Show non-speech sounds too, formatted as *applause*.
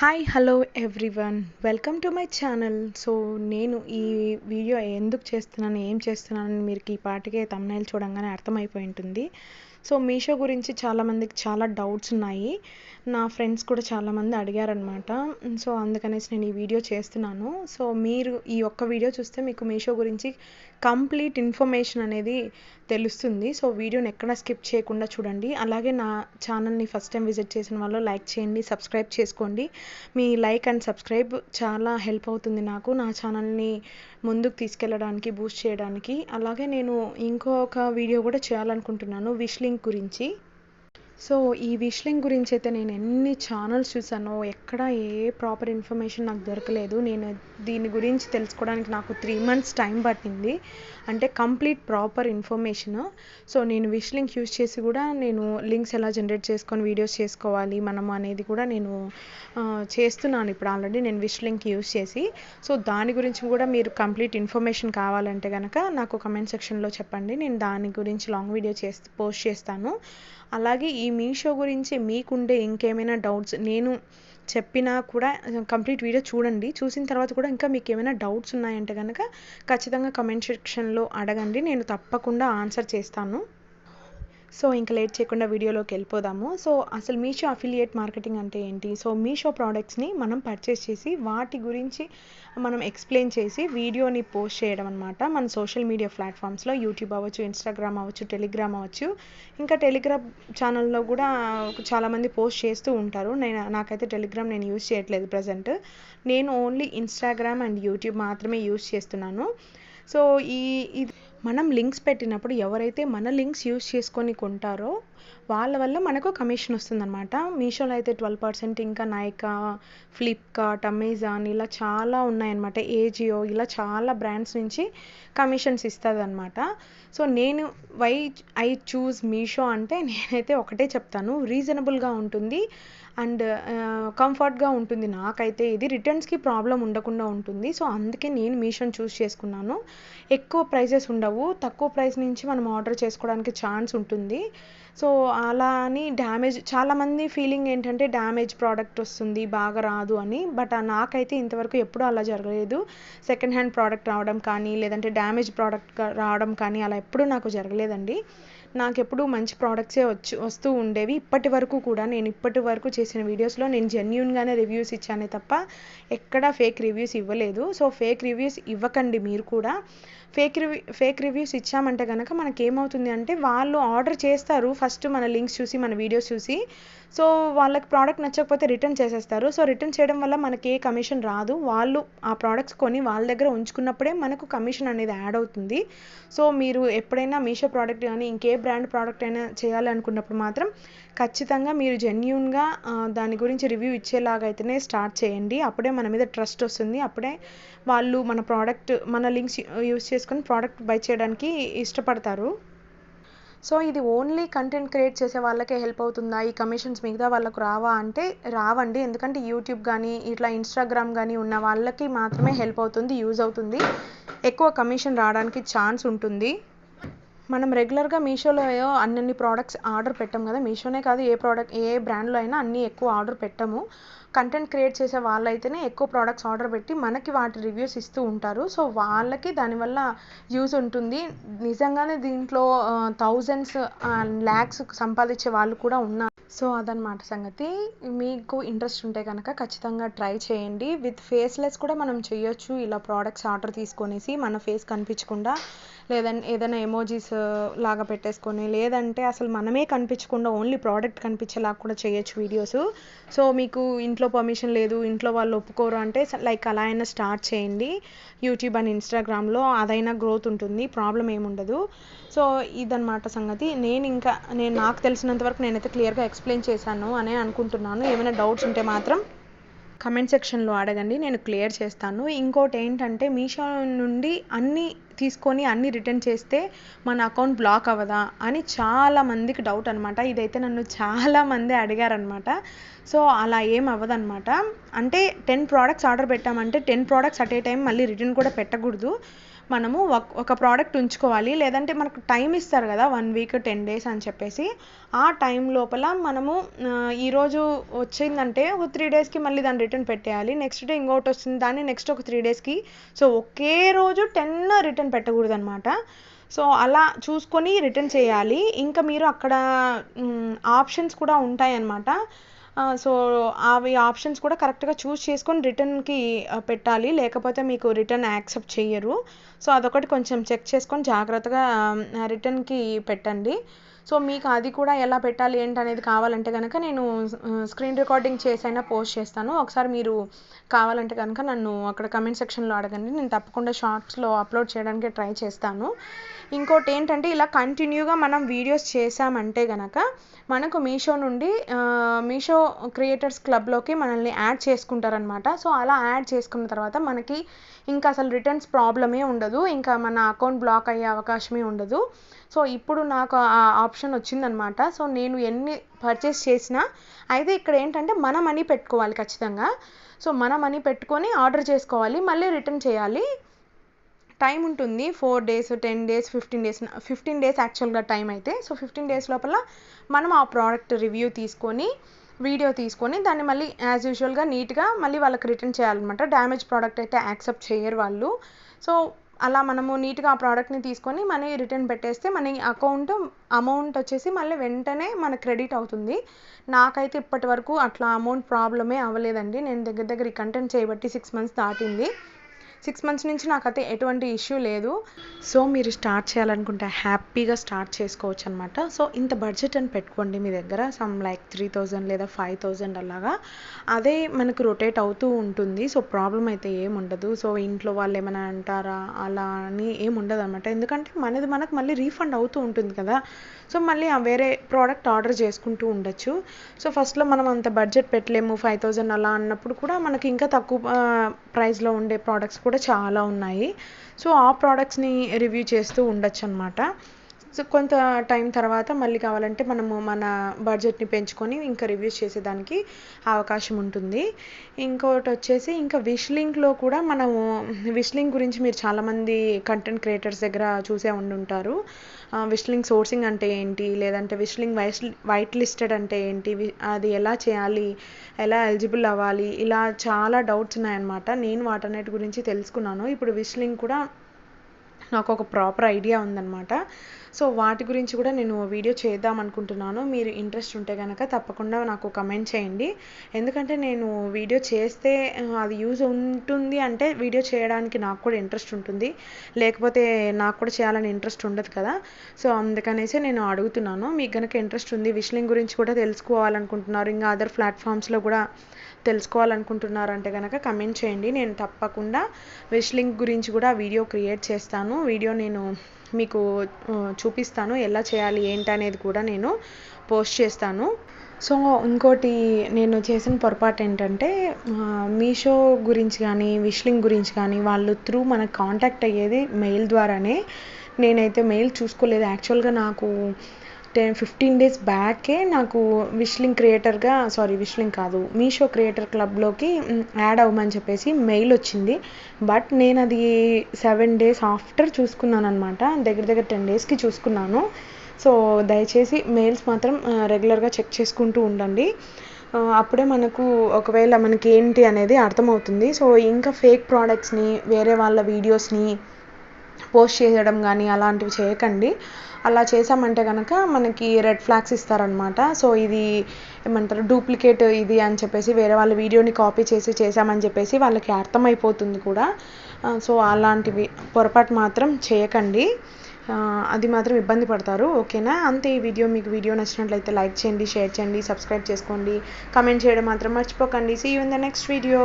Hi hello everyone welcome to my channel so నేను ఈ video ఎందుకు చేస్తున్నాను ఏం చేస్తున్నాను మీరు ఈ పాటికే తమ్నైల్ చూడంగానే అర్థమైపోయి ఉంటుంది. సో మీషో గురించి చాలామందికి చాలా డౌట్స్ ఉన్నాయి. నా ఫ్రెండ్స్ కూడా చాలామంది అడిగారనమాట సో అందుకనేసి నేను ఈ వీడియో చేస్తున్నాను. సో మీరు ఈ ఒక్క వీడియో చూస్తే మీకు మీషో గురించి కంప్లీట్ ఇన్ఫర్మేషన్ అనేది తెలుస్తుంది. సో వీడియోని ఎక్కడ స్కిప్ చేయకుండా చూడండి. అలాగే నా ఛానల్ని ఫస్ట్ టైం విజిట్ చేసిన వాళ్ళు లైక్ చేయండి సబ్స్క్రైబ్ చేసుకోండి. మీ లైక్ అండ్ సబ్స్క్రైబ్ చాలా హెల్ప్ అవుతుంది నాకు. నా ఛానల్ని ముందుకు తీసుకెళ్ళడానికి బూస్ట్ చేయడానికి. అలాగే నేను ఇంకొక వీడియో కూడా చేయాలనుకుంటున్నాను విష్ లింక్ గురించి. సో ఈ విష్ లింక్ గురించి అయితే నేను ఎన్ని ఛానల్స్ చూసానో ఎక్కడ ఏ ప్రాపర్ ఇన్ఫర్మేషన్ నాకు దొరకలేదు. నేను దీని గురించి తెలుసుకోవడానికి నాకు త్రీ మంత్స్ టైం పట్టింది. అంటే కంప్లీట్ ప్రాపర్ ఇన్ఫర్మేషన్ సో నేను విష్ లింక్ యూస్ చేసి కూడా నేను లింక్స్ ఎలా జనరేట్ చేసుకొని వీడియోస్ చేసుకోవాలి మనం అనేది కూడా నేను చేస్తున్నాను ఇప్పుడు ఆల్రెడీ నేను విష్ లింక్ యూజ్ చేసి. సో దాని గురించి కూడా మీరు కంప్లీట్ ఇన్ఫర్మేషన్ కావాలంటే కనుక నాకు కమెంట్ సెక్షన్లో చెప్పండి. నేను దాని గురించి లాంగ్ వీడియో చేసి పోస్ట్ చేస్తాను. అలాగే ఈ మీషో గురించి మీకుండే ఇంకేమైనా డౌట్స్ నేను చెప్పినా కూడా కంప్లీట్ వీడియో చూడండి. చూసిన తర్వాత కూడా ఇంకా మీకు ఏమైనా డౌట్స్ ఉన్నాయంటే కనుక ఖచ్చితంగా కమెంట్ సెక్షన్లో అడగండి. నేను తప్పకుండా ఆన్సర్ చేస్తాను. సో ఇంకా లేట్ చేయకుండా వీడియోలోకి వెళ్ళిపోదాము. సో అసలు మీషో అఫిలియేట్ మార్కెటింగ్ అంటే ఏంటి? సో మీషో ప్రోడక్ట్స్ని మనం పర్చేస్ చేసి వాటి గురించి మనం ఎక్స్ప్లెయిన్ చేసి వీడియోని పోస్ట్ చేయడం అనమాట మన సోషల్ మీడియా ప్లాట్ఫామ్స్లో యూట్యూబ్ అవ్వచ్చు ఇన్స్టాగ్రామ్ అవ్వచ్చు టెలిగ్రామ్ అవ్వచ్చు. ఇంకా టెలిగ్రామ్ ఛానల్లో కూడా చాలామంది పోస్ట్ చేస్తూ ఉంటారు. నేను నాకైతే టెలిగ్రామ్ నేను యూజ్ చేయట్లేదు ప్రజెంట్ నేను ఓన్లీ ఇన్స్టాగ్రామ్ అండ్ యూట్యూబ్ మాత్రమే యూజ్ చేస్తున్నాను. సో ఈ ఇది మనం లింక్స్ పెట్టినప్పుడు ఎవరైతే మన లింక్స్ యూస్ చేసుకొని కొంటారో వాళ్ళ వల్ల మనకు కమిషన్ వస్తుందన్నమాట. మీషోలో అయితే ట్వెల్వ్ పర్సెంట్ ఇంకా నైకా ఫ్లిప్కార్ట్ అమెజాన్ ఇలా చాలా ఉన్నాయన్నమాట. ఏజియో ఇలా చాలా బ్రాండ్స్ నుంచి కమిషన్స్ ఇస్తుంది అనమాట సో నేను వై ఐ చూస్ మీషో అంటే *laughs* నేనైతే ఒకటే చెప్తాను. రీజనబుల్గా ఉంటుంది. అండ్ కంఫర్ట్గా ఉంటుంది. నాకైతే ఇది రిటర్న్స్కి ప్రాబ్లం ఉండకుండా ఉంటుంది. సో అందుకే నేను మీషోని చూస్ చేసుకున్నాను. ఎక్కువ ప్రైజెస్ ఉండవు. తక్కువ ప్రైస్ నుంచి మనం ఆర్డర్ చేసుకోవడానికి ఛాన్స్ ఉంటుంది. సో అలా అని డ్యామేజ్ చాలామంది ఫీలింగ్ ఏంటంటే డ్యామేజ్ ప్రోడక్ట్ వస్తుంది బాగా రాదు అని. బట్ నాకైతే ఇంతవరకు ఎప్పుడూ అలా జరగలేదు. సెకండ్ హ్యాండ్ ప్రోడక్ట్ రావడం కానీ లేదంటే డ్యామేజ్ ప్రోడక్ట్ రావడం కానీ అలా ఎప్పుడూ నాకు జరగలేదండి. నాకు ఎప్పుడు మంచి ప్రోడక్ట్సే వచ్చి వస్తూ ఉండేవి. ఇప్పటి వరకు కూడా నేను ఇప్పటి వరకు చేసిన వీడియోస్లో నేను జెన్యున్గానే రివ్యూస్ ఇచ్చానే తప్ప ఎక్కడా ఫేక్ రివ్యూస్ ఇవ్వలేదు. సో ఫేక్ రివ్యూస్ ఇవ్వకండి మీరు కూడా. ఫేక్ రివ్యూ ఫేక్ రివ్యూస్ ఇచ్చామంటే కనుక మనకి ఏమవుతుంది అంటే వాళ్ళు ఆర్డర్ చేస్తారు ఫస్ట్ మన లింక్స్ చూసి మన వీడియోస్ చూసి. సో వాళ్ళకి ప్రోడక్ట్ నచ్చకపోతే రిటర్న్ చేసేస్తారు. సో రిటర్న్ చేయడం వల్ల మనకి ఏ కమిషన్ రాదు. వాళ్ళు ఆ ప్రోడక్ట్స్ కొని వాళ్ళ దగ్గర ఉంచుకున్నప్పుడే మనకు కమిషన్ అనేది యాడ్ అవుతుంది. సో మీరు ఎప్పుడైనా మీషో ప్రోడక్ట్ కానీ ఇంకే బ్రాండ్ ప్రోడక్ట్ అయినా చేయాలనుకున్నప్పుడు మాత్రం ఖచ్చితంగా మీరు జెన్యున్గా దాని గురించి రివ్యూ ఇచ్చేలాగైతేనే స్టార్ట్ చేయండి. అప్పుడే మన మీద ట్రస్ట్ వస్తుంది. అప్పుడే వాళ్ళు మన ప్రోడక్ట్ మన లింక్స్ యూస్ చేసుకొని ప్రోడక్ట్ బై చేయడానికి ఇష్టపడతారు. సో ఇది ఓన్లీ కంటెంట్ క్రియేట్ చేసే వాళ్ళకే హెల్ప్ అవుతుందా? ఈ కమిషన్స్ మిగతా వాళ్ళకు రావా అంటే రావండి. ఎందుకంటే యూట్యూబ్ కానీ ఇట్లా ఇన్స్టాగ్రామ్ కానీ ఉన్న వాళ్ళకి మాత్రమే హెల్ప్ అవుతుంది యూజ్ అవుతుంది. ఎక్కువ కమిషన్ రావడానికి ఛాన్స్ ఉంటుంది. మనం రెగ్యులర్గా మీషోలో అన్ని ప్రోడక్ట్స్ ఆర్డర్ పెట్టాం కదా. మీషోనే కాదు ఏ ప్రోడక్ట్ ఏ బ్రాండ్లో అయినా అన్నీ ఎక్కువ ఆర్డర్ పెట్టాము. కంటెంట్ క్రియేట్ చేసే వాళ్ళైతేనే ఎక్కువ ప్రోడక్ట్స్ ఆర్డర్ పెట్టి మనకి వాటి రివ్యూస్ ఇస్తూ ఉంటారు. సో వాళ్ళకి దానివల్ల యూజ్ ఉంటుంది. నిజంగానే దీంట్లో థౌజండ్స్ ల్యాక్స్ సంపాదించే వాళ్ళు కూడా ఉన్నారు. సో అదనమాట సంగతి. మీకు ఇంట్రెస్ట్ ఉంటే కనుక ఖచ్చితంగా ట్రై చేయండి. విత్ ఫేస్లెస్ కూడా మనం చేయొచ్చు. ఇలా ప్రోడక్ట్స్ ఆర్డర్ తీసుకొనేసి మన ఫేస్ కనిపించకుండా లేదంటే ఏదైనా ఎమోజీస్ లాగా పెట్టేసుకొని లేదంటే అసలు మనమే కనిపించకుండా ఓన్లీ ప్రోడక్ట్ కనిపించేలాగా కూడా చేయొచ్చు వీడియోస్ సో మీకు ఇంట్లో పర్మిషన్ లేదు ఇంట్లో వాళ్ళు ఒప్పుకోరు అంటే లైక్ అలా అయినా స్టార్ట్ చేయండి. యూట్యూబ్ అండ్ ఇన్స్టాగ్రామ్లో అదైనా గ్రోత్ ఉంటుంది ప్రాబ్లం ఏముండదు సో ఇదన్నమాట సంగతి. నేను ఇంకా నేను నాకు తెలిసినంత వరకు నేనైతే క్లియర్గా ఎక్స్ప్లెయిన్ చేశాను అనే అనుకుంటున్నాను. ఏమైనా డౌట్స్ ఉంటే మాత్రం కమెంట్ సెక్షన్లో అడగండి నేను క్లియర్ చేస్తాను. ఇంకోటి ఏంటంటే మీషో నుండి అన్నీ తీసుకొని అన్ని రిటర్న్ చేస్తే మన అకౌంట్ బ్లాక్ అవ్వదా అని చాలా మందికి డౌట్ అనమాట ఇదైతే నన్ను చాలా మంది అడిగారనమాట సో అలా ఏం అవ్వదనమాట అంటే టెన్ ప్రోడక్ట్స్ ఆర్డర్ పెట్టామంటే ten products at a time మళ్ళీ రిటర్న్ కూడా పెట్టకూడదు. మనము ఒక- ప్రోడక్ట్ ఉంచుకోవాలి. లేదంటే మనకు టైం ఇస్తారు కదా వన్ వీక్ టెన్ డేస్ అని చెప్పేసి. ఆ టైం లోపల మనము ఈరోజు వచ్చిందంటే ఒక త్రీ డేస్కి మళ్ళీ దాన్ని రిటర్న్ పెట్టేయాలి. నెక్స్ట్ డే ఇంకోటి వస్తుంది దాన్ని నెక్స్ట్ ఒక త్రీ డేస్కి సో ఒకే రోజు టెన్ రిటర్న్ పెట్టకూడదు అనమాట సో అలా చూసుకొని రిటర్న్ చేయాలి. ఇంకా మీరు అక్కడ ఆప్షన్స్ కూడా ఉంటాయన్నమాట. సో అవి ఆప్షన్స్ కూడా కరెక్ట్గా చూస్ చేసుకొని రిటర్న్కి పెట్టాలి. లేకపోతే మీకు రిటర్న్ యాక్సెప్ట్ చెయ్యరు. సో అదొకటి కొంచెం చెక్ చేసుకొని జాగ్రత్తగా రిటర్న్కి పెట్టండి. సో మీకు అది కూడా ఎలా పెట్టాలి ఏంటి అనేది కావాలంటే కనుక నేను స్క్రీన్ రికార్డింగ్ చేసైనా పోస్ట్ చేస్తాను. ఒకసారి మీరు కావాలంటే కనుక నన్ను అక్కడ కమెంట్ సెక్షన్లో అడగండి. నేను తప్పకుండా షార్ట్స్లో అప్లోడ్ చేయడానికి ట్రై చేస్తాను. ఇంకోటి ఏంటంటే ఇలా కంటిన్యూగా మనం వీడియోస్ చేసామంటే గనక మనకు మీషో నుండి మీషో క్రియేటర్స్ క్లబ్లోకి మనల్ని యాడ్ చేసుకుంటారనమాట సో అలా యాడ్ చేసుకున్న తర్వాత మనకి ఇంకా అసలు రిటర్న్స్ ప్రాబ్లమే ఉండదు. ఇంకా మన అకౌంట్ బ్లాక్ అయ్యే అవకాశమే ఉండదు. సో ఇప్పుడు నాకు ఆ ఆప్షన్ వచ్చిందనమాట. సో నేను ఎన్ని పర్చేస్ చేసినా అయితే ఇక్కడ ఏంటంటే మన మనీ పెట్టుకోవాలి ఖచ్చితంగా. సో మన మనీ పెట్టుకొని ఆర్డర్ చేసుకోవాలి మళ్ళీ రిటర్న్ చేయాలి. టైం ఉంటుంది. Four days ten days fifteen days fifteen days యాక్చువల్గా టైం అయితే. సో ఫిఫ్టీన్ డేస్ లోపల మనం ఆ ప్రోడక్ట్ రివ్యూ తీసుకొని వీడియో తీసుకొని దాన్ని మళ్ళీ యాజ్ యూజువల్గా నీట్గా మళ్ళీ వాళ్ళకి రిటర్న్ చేయాలన్నమాట. డ్యామేజ్ ప్రోడక్ట్ అయితే యాక్సెప్ట్ చేయరు వాళ్ళు. సో అలా మనము నీట్గా ఆ ప్రోడక్ట్ని తీసుకొని మనీ రిటర్న్ పెట్టేస్తే మన అకౌంట్ అమౌంట్ వచ్చేసి మళ్ళీ వెంటనే మన క్రెడిట్ అవుతుంది. నాకైతే ఇప్పటి వరకు అట్లా అమౌంట్ ప్రాబ్లమే అవ్వలేదండి. నేను దగ్గర దగ్గర ఈ కంటెంట్ చేయబట్టి సిక్స్ మంత్స్ దాటింది. సిక్స్ మంత్స్ నుంచి నాకైతే ఎటువంటి ఇష్యూ లేదు. సో మీరు స్టార్ట్ చేయాలనుకుంటే హ్యాపీగా స్టార్ట్ చేసుకోవచ్చు అనమాట సో ఇంత బడ్జెట్ అని పెట్టుకోండి మీ దగ్గర. సమ్ లైక్ త్రీ థౌజండ్ లేదా ఫైవ్ థౌజండ్ అలాగా. అదే మనకు రొటేట్ అవుతూ ఉంటుంది. సో ప్రాబ్లం అయితే ఏం ఉండదు. సో ఇంట్లో వాళ్ళు ఏమైనా అంటారా? అలా అని ఏం ఉండదు అనమాట ఎందుకంటే మనది మనకు మళ్ళీ రీఫండ్ అవుతూ ఉంటుంది కదా. సో మళ్ళీ ఆ వేరే ప్రోడక్ట్ ఆర్డర్ చేసుకుంటూ ఉండొచ్చు. సో ఫస్ట్లో మనం అంత బడ్జెట్ పెట్టలేము ఫైవ్ థౌజండ్ అలా అన్నప్పుడు కూడా మనకి ఇంకా తక్కువ ప్రైస్లో ఉండే ప్రోడక్ట్స్ కూడా కూడా చాలా ఉన్నాయి. సో ఆ ప్రోడక్ట్స్ని రివ్యూ చేస్తూ ఉండొచ్చు అనమాట సో కొంత టైం తర్వాత మళ్ళీ కావాలంటే మనము మన బడ్జెట్ని పెంచుకొని ఇంకా రివ్యూస్ చేసేదానికి అవకాశం ఉంటుంది. ఇంకోటి వచ్చేసి ఇంకా విష్లింక్లో కూడా మనము విష్లింగ్ గురించి మీరు చాలామంది కంటెంట్ క్రియేటర్స్ దగ్గర చూసే ఉండి ఉంటారు. సోర్సింగ్ అంటే ఏంటి? లేదంటే విష్లింగ్ వైస్ వైట్ లిస్టెడ్ అంటే ఏంటి? అది ఎలా చేయాలి? ఎలా ఎలిజిబుల్ అవ్వాలి? ఇలా చాలా డౌట్స్ ఉన్నాయన్నమాట. నేను వాటన్నిటి గురించి తెలుసుకున్నాను. ఇప్పుడు విష్లింగ్ కూడా నాకు ఒక ప్రాపర్ ఐడియా ఉందన్నమాట. సో వాటి గురించి కూడా నేను వీడియో చేద్దాం అనుకుంటున్నాను. మీరు ఇంట్రెస్ట్ ఉంటే కనుక తప్పకుండా నాకు కమెంట్ చేయండి. ఎందుకంటే నేను వీడియో చేస్తే అది యూజ్ ఉంటుంది అంటే వీడియో చేయడానికి నాకు కూడా ఇంట్రెస్ట్ ఉంటుంది. లేకపోతే నాకు కూడా చేయాలని ఇంట్రెస్ట్ ఉండదు కదా. సో అందుకనేసి నేను అడుగుతున్నాను. మీకు కనుక ఇంట్రెస్ట్ ఉంది విష్లింగ్ గురించి కూడా తెలుసుకోవాలనుకుంటున్నారు ఇంకా అదర్ ప్లాట్ఫామ్స్లో కూడా తెలుసుకోవాలనుకుంటున్నారంటే కనుక కమెంట్ చేయండి. నేను తప్పకుండా విష్ లింక్ గురించి కూడా వీడియో క్రియేట్ చేస్తాను. వీడియో నేను మీకు చూపిస్తాను. ఎలా చేయాలి ఏంటి అనేది కూడా నేను పోస్ట్ చేస్తాను. సో ఇంకోటి నేను చేసిన పొరపాటు ఏంటంటే మీషో గురించి కానీ విష్లింగ్ గురించి కానీ వాళ్ళు త్రూ మనకు కాంటాక్ట్ అయ్యేది మెయిల్ ద్వారానే నేనైతే మెయిల్ చూసుకోలేదు. యాక్చువల్గా నాకు టెన్ ఫిఫ్టీన్ డేస్ బ్యాకే నాకు విష్లింగ్ క్రియేటర్గా సారీ విష్లింగ్ కాదు మీషో క్రియేటర్ క్లబ్లోకి యాడ్ అవ్వమని చెప్పేసి మెయిల్ వచ్చింది. బట్ నేను అది సెవెన్ డేస్ ఆఫ్టర్ చూసుకున్నాను అనమాట దగ్గర దగ్గర టెన్ డేస్కి చూసుకున్నాను. సో దయచేసి మెయిల్స్ మాత్రం రెగ్యులర్గా చెక్ చేసుకుంటూ ఉండండి. అప్పుడే మనకు ఒకవేళ మనకి ఏంటి అనేది అర్థమవుతుంది. సో ఇంకా ఫేక్ ప్రోడక్ట్స్ని వేరే వాళ్ళ వీడియోస్ని పోస్ట్ చేయడం కానీ అలాంటివి చేయకండి. అలా చేసామంటే కనుక మనకి రెడ్ ఫ్లాగ్స్ ఇస్తారనమాట సో ఇది ఏమంటారు డూప్లికేట్ ఇది అని చెప్పేసి వేరే వాళ్ళ వీడియోని కాపీ చేసి చేసామని చెప్పేసి వాళ్ళకి అర్థమైపోతుంది కూడా. సో అలాంటివి పొరపాటు మాత్రం చేయకండి. అది మాత్రం ఇబ్బంది పడతారు. ఓకేనా? అంతే ఈ వీడియో. మీకు వీడియో నచ్చినట్లయితే లైక్ చేయండి షేర్ చేయండి సబ్స్క్రైబ్ చేసుకోండి. కమెంట్ చేయడం మాత్రం మర్చిపోకండి. See you in the next video